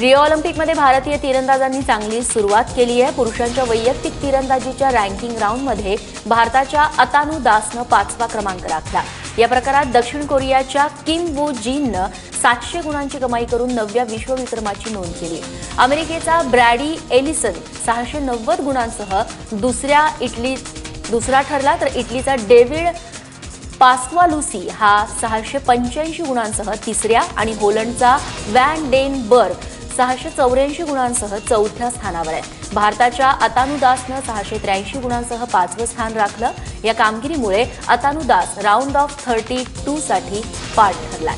Rio ऑलिम्पिकमध्ये भारतीय तिरंदाजांनी चांगली सुरुवात केली आहे. पुरुषांच्या वैयक्तिक तिरंदाजीच्या रँकिंग राऊंडमध्ये भारताच्या अतानु दासनं पाचवा क्रमांक राखला. या प्रकारात दक्षिण कोरियाच्या किम वू जीननं सातशे गुणांची कमाई करून नवव्या विश्वविक्रमाची नोंद केली. अमेरिकेचा ब्रॅडी एलिसन सहाशे नव्वद गुणांसह दुसऱ्या इटली दुसरा ठरला तर इटलीचा डेव्हिड पास्वालुसी हा सहाशे पंच्याऐंशी गुणांसह तिसऱ्या आणि होलंडचा वॅन डेन बर्ग सहाशे चौऱ्याऐंशी गुणांसह चौथ्या स्थानावर आहे. भारताच्या अतानुदासनं सहाशे त्र्याऐंशी गुणांसह पाचवं स्थान राखलं. या कामगिरीमुळे Atanu Das round of thirty two साठी पाठ ठरलाय.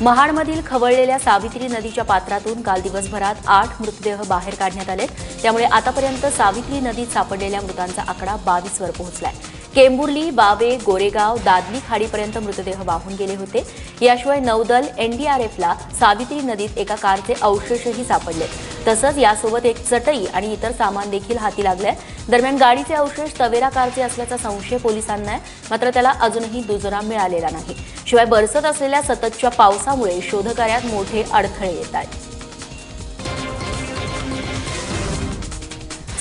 महाडमधील खवळलेल्या सावित्री नदीच्या पात्रातून काल दिवसभरात आठ मृतदेह बाहेर काढण्यात आले त्यामुळे आतापर्यंत सावित्री नदीत सापडलेल्या मृतांचा आकडा बावीसवर पोहोचलाय. केंबुर्ली बावे गोरेगाव दादली खाडीपर्यंत मृतदेह वाहून गेले होते. याशिवाय नौदल एनडीआरएफला सावित्री नदीत एका कारचे अवशेषही सापडले. तसंच यासोबत एक चटई आणि इतर सामान देखील हाती लागलंय. दरम्यान गाडीचे अवशेष तवेरा कारचे असल्याचा संशय पोलिसांना आहे. मात्र त्याला अजूनही दुजोरा मिळालेला नाही. शिवाय बरसत असलेल्या सततच्या पावसामुळे शोधकार्यात मोठे अडथळे येत आहेत.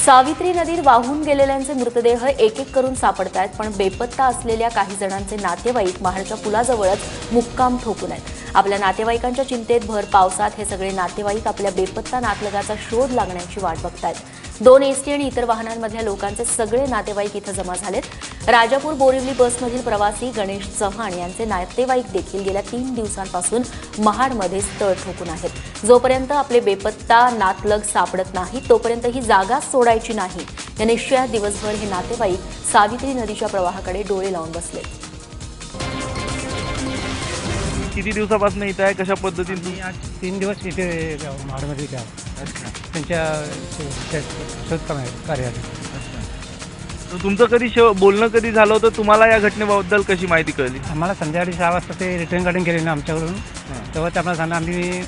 सावित्री नदीत वाहून गेलेल्यांचे मृतदेह एक एक करून सापडत आहेत पण बेपत्ता असलेल्या काही जणांचे नातेवाईक महाडच्या पुलाजवळच मुक्काम ठोकून आहेत. आपल्या नातेवाईकांच्या चिंतेत भर पावसात हे सगळे नातेवाईक आपल्या बेपत्ता नातलगाचा शोध लागण्याची वाट बघतायत. दोन एसटी आणि इतर वाहनांमधल्या लोकांचे सगळे नातेवाईक इथं जमा झालेत. राजापूर बोरिवली बसमधील प्रवासी गणेश चव्हाण यांचे नातेवाईक देखील गेल्या तीन दिवसांपासून महाडमध्ये तळ ठोकून आहेत. जोपर्यंत आपले बेपत्ता नातलग सापडत नाही तोपर्यंत ही जागा सोडायची नाही. या निश्चयात दिवसभर हे नातेवाईक सावित्री नदीच्या प्रवाहाकडे डोळे लावून बसले. किती दिवसापासून इथं आहे? कशा पद्धतीने? मी आज तीन दिवस इथे महाडमध्ये त्यांच्या शोधकाम कार्यालय तर तुमचं कधी शो बोलणं कधी झालं होतं? तुम्हाला या घटनेबद्दल कशी माहिती कळली? आम्हाला संध्याकाळी सहा वाजता ते रिटर्न गार्डन केले ना आमच्याकडून. तेव्हा ते आम्हाला सांगा आम्ही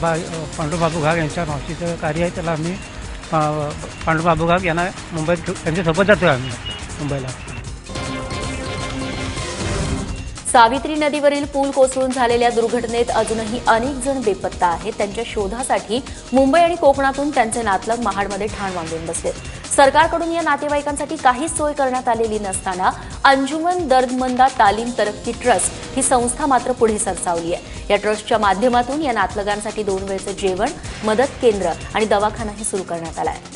बा पांडू बाबू घाग यांच्या मावशीचं कार्य आहे. त्याला आम्ही पा- पांडू बाबू घाग यांना मुंबईत घेऊ- त्यांच्यासोबत जातो आम्ही मुंबईला. सावित्री नदीवरील पूल कोसळून झालेल्या दुर्घटनेत अजूनही अनेक जण बेपत्ता आहेत. त्यांच्या शोधासाठी मुंबई आणि कोकणातून त्यांचे नातलग महाडमध्ये ठाण मांडून बसले. सरकारकडून या नातेवाईकांसाठी काहीच सोय करण्यात आलेली नसताना अंजुमन दर्दमंदा तालीम तरक्की ट्रस्ट ही संस्था मात्र पुढे सरसावली आहे. या ट्रस्टच्या माध्यमातून या नातलगांसाठी दोन वेळचं जेवण मदत केंद्र आणि दवाखानाही सुरू करण्यात आला आहे.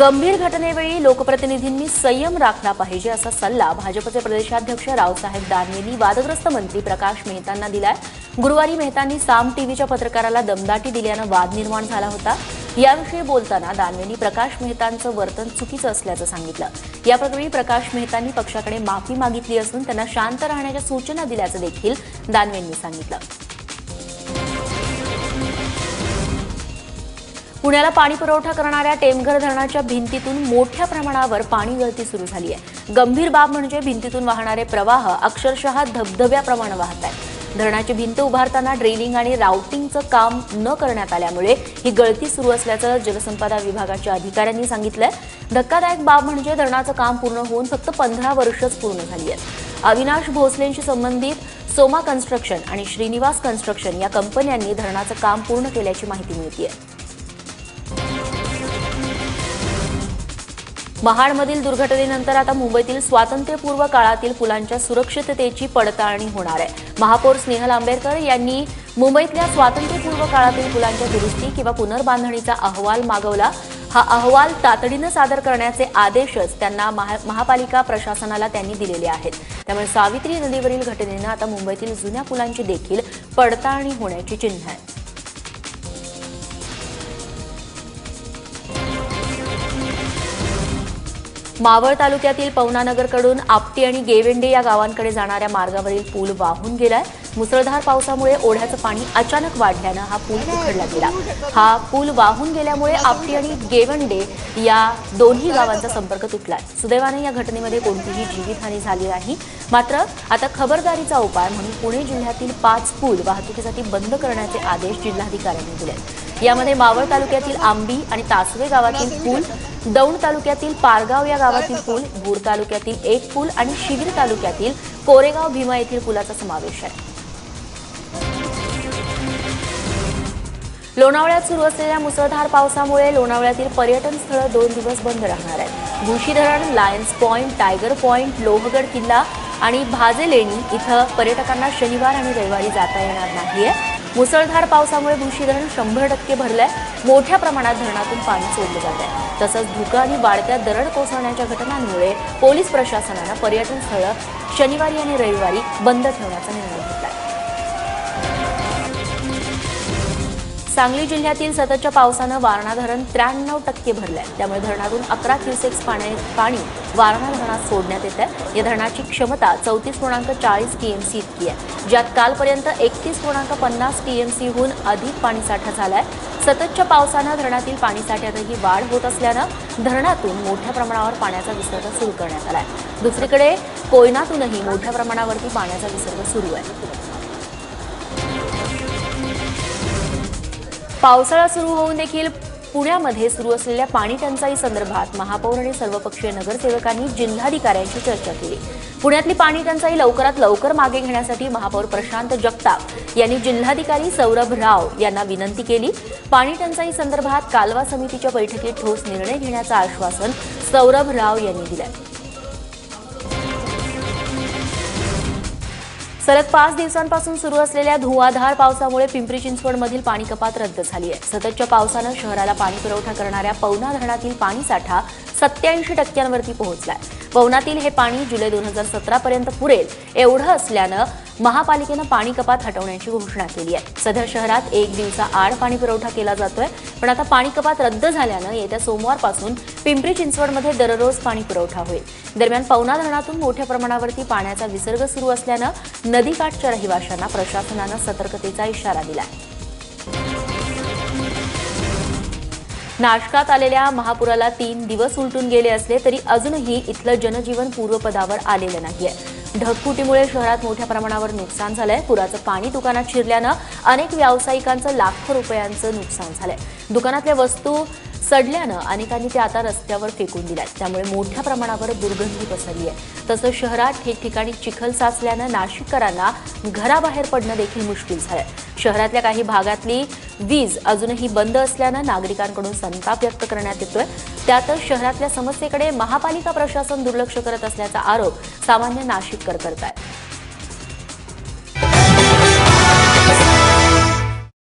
गंभीर घटनेवेळी लोकप्रतिनिधींनी संयम राखला पाहिजे असा सल्ला भाजपचे प्रदेशाध्यक्ष रावसाहेब दानवेंनी वादग्रस्त मंत्री प्रकाश मेहतांना दिलाय. गुरुवारी मेहतांनी साम टीव्हीच्या पत्रकाराला दमदाटी दिल्यानं वाद निर्माण झाला होता. याविषयी बोलताना दानवेंनी प्रकाश मेहतांचं वर्तन चुकीचं असल्याचं सांगितलं. याप्रकरणी प्रकाश मेहतांनी पक्षाकडे माफी मागितली असून त्यांना शांत राहण्याच्या सूचना दिल्याचं देखील दानवेंनी सांगितलं. पुण्याला पाणी पुरवठा करणाऱ्या टेमघर धरणाच्या भिंतीतून मोठ्या प्रमाणावर पाणी गळती सुरू झाली आहे. गंभीर बाब म्हणजे भिंतीतून वाहणारे प्रवाह अक्षरशः धबधब्याप्रमाणे वाहत आहेत. धरणाची भिंत उभारताना ड्रेलिंग आणि राउटिंगचं काम न करण्यात आल्यामुळे ही गळती सुरू असल्याचं जलसंपदा विभागाच्या अधिकाऱ्यांनी सांगितलंय. धक्कादायक बाब म्हणजे धरणाचं काम पूर्ण होऊन फक्त पंधरा वर्षच पूर्ण झाली आहेत. अविनाश भोसलेंशी संबंधित सोमा कन्स्ट्रक्शन आणि श्रीनिवास कन्स्ट्रक्शन या कंपन्यांनी धरणाचं काम पूर्ण केल्याची माहिती मिळते आहे महाडमधील दुर्घटनेनंतर आता मुंबईतील स्वातंत्र्यपूर्व काळातील पुलांच्या सुरक्षिततेची पडताळणी होणार आहे. महापौर स्नेहल आंबेडकर यांनी मुंबईतल्या स्वातंत्र्यपूर्व काळातील पुलांच्या दुरुस्ती किंवा पुनर्बांधणीचा अहवाल मागवला. हा अहवाल तातडीनं सादर करण्याचे आदेशच त्यांना महा- महापालिका प्रशासनाला त्यांनी दिलेले आहेत. त्यामुळे सावित्री नदीवरील घटनेनं आता मुंबईतील जुन्या पुलांची देखील पडताळणी होण्याची चिन्ह आहे. मावळ तालुक्यातील पवनानगरकडून आपटी आणि गेवेंडे या गावांकडे जाणाऱ्या मार्गावरील पूल वाहून गेलाय. मुसळधार पावसामुळे ओढ्याचं पाणी अचानक वाढल्यानं हा पूल उखडला गेला. हा पूल वाहून गेल्यामुळे आपटी आणि गेवंडे या दोन्ही गावांचा संपर्क तुटलाय. सुदैवाने या घटनेमध्ये कोणतीही जीवितहानी झाली नाही. मात्र आता खबरदारीचा उपाय म्हणून पुणे जिल्ह्यातील पाच पूल वाहतुकीसाठी बंद करण्याचे आदेश जिल्हाधिकाऱ्यांनी दिले यामध्ये मावळ तालुक्यातील आंबी आणि तासवे गावातील पूल दौंड तालुक्यातील पारगाव या गावातील पूल भूर तालुक्यातील एक पूल आणि शिवीर तालुक्यातील कोरेगाव भीमा येथील पुलाचा समावेश आहे. लोणावळ्यात सुरू असलेल्या मुसळधार पावसामुळे लोणावळ्यातील पर्यटन स्थळं दोन दिवस बंद राहणार आहेत. भुशी धरण lions point tiger point Lohagad किल्ला आणि भाजे लेणी इथं पर्यटकांना शनिवार आणि रविवारी जाता येणार नाहीये. मुसळधार पावसामुळे भुशी धरण शंभर टक्के भरलंय. मोठ्या प्रमाणात धरणातून पाणी सोडलं जात आहे तसंच धुकं आणि वाढत्या दरड कोसळण्याच्या घटनांमुळे पोलीस प्रशासनानं पर्यटन स्थळं शनिवारी आणि रविवारी बंद ठेवण्याचा निर्णय घेतला सांगली जिल्ह्यातील सततच्या पावसानं वारणा धरण त्र्याण्णव टक्के भरलंय. त्यामुळे धरणातून अकरा क्युसेक्स पाणी पाणी वारणा धरणात सोडण्यात येत आहे या धरणाची क्षमता चौतीस पूर्णांक चाळीस टीएमसी इतकी आहे. ज्यात कालपर्यंत एकतीस पूर्णांक पन्नास टीएमसीहून अधिक पाणीसाठा झालाय. सततच्या पावसानं धरणातील पाणीसाठ्यातही वाढ होत असल्यानं धरणातून मोठ्या प्रमाणावर पाण्याचा विसर्ग सुरू करण्यात आलाय. दुसरीकडे कोयनातूनही मोठ्या प्रमाणावरती पाण्याचा विसर्ग सुरू आहे. पावसाळा सुरू होऊन देखील पुण्यामध्ये सुरू असलेल्या पाणी टंचाई संदर्भात महापौर आणि सर्वपक्षीय नगरसेवकांनी जिल्हाधिकाऱ्यांशी चर्चा केली. पुण्यातली पाणी टंचाई लवकरात लवकर मागे घेण्यासाठी महापौर प्रशांत जगताप यांनी जिल्हाधिकारी सौरभ राव यांना विनंती केली. पाणी टंचाई संदर्भात कालवा समितीच्या बैठकीत ठोस निर्णय घेण्याचं आश्वासन सौरभ राव यांनी दिलं सलग पाच दिवसांपासून सुरू असलेल्या धुवाधार पावसामुळे पिंपरी चिंचवडमधील पाणी कपात रद्द झाली आहे. सततच्या पावसानं शहराला पाणी पुरवठा करणाऱ्या पवना धरणातील पाणीसाठा सत्याऐंशी टक्क्यांवरती पोहोचलाय. पवनातील हे पाणी जुलै दोन हजार सतरापर्यंत पुरेल एवढं असल्यानं महापालिकेनं पाणी कपात हटवण्याची घोषणा केली आहे. सध्या शहरात एक दिवसा आड पाणी पुरवठा केला जातोय. पण आता पाणी कपात रद्द झाल्यानं येत्या सोमवारपासून पिंपरी चिंचवडमध्ये दररोज पाणी पुरवठा होईल. दरम्यान पवना धरणातून मोठ्या प्रमाणावरती पाण्याचा विसर्ग सुरू असल्यानं नदीकाठच्या रहिवाशांना प्रशासनानं सतर्कतेचा इशारा दिला नाशकात आलेल्या महापुराला तीन दिवस उलटून गेले असले तरी अजूनही इथलं जनजीवन पूर्वपदावर आलेलं नाहीये. ढगफुटीमुळे शहरात मोठ्या प्रमाणावर नुकसान झालंय. पुराचं पाणी दुकानात शिरल्यानं अनेक व्यावसायिकांचं लाखो रुपयांचं नुकसान झालंय. दुकानातल्या वस्तू सडल्यानं अनेकांनी ते आता रस्त्यावर फेकून दिल्यात. त्यामुळे मोठ्या प्रमाणावर दुर्गंधी पसरली आहे. तसंच शहरात ठिकठिकाणी चिखल साचल्यानं नाशिककरांना घराबाहेर पडणं देखील मुश्किल झालंय. शहरातल्या काही भागातली वीज अजूनही बंद असल्यानं नागरिकांकडून संताप व्यक्त करण्यात येतोय. त्यातच शहरातल्या समस्येकडे महापालिका प्रशासन दुर्लक्ष करत असल्याचा आरोप सामान्य नाशिककर करतायत.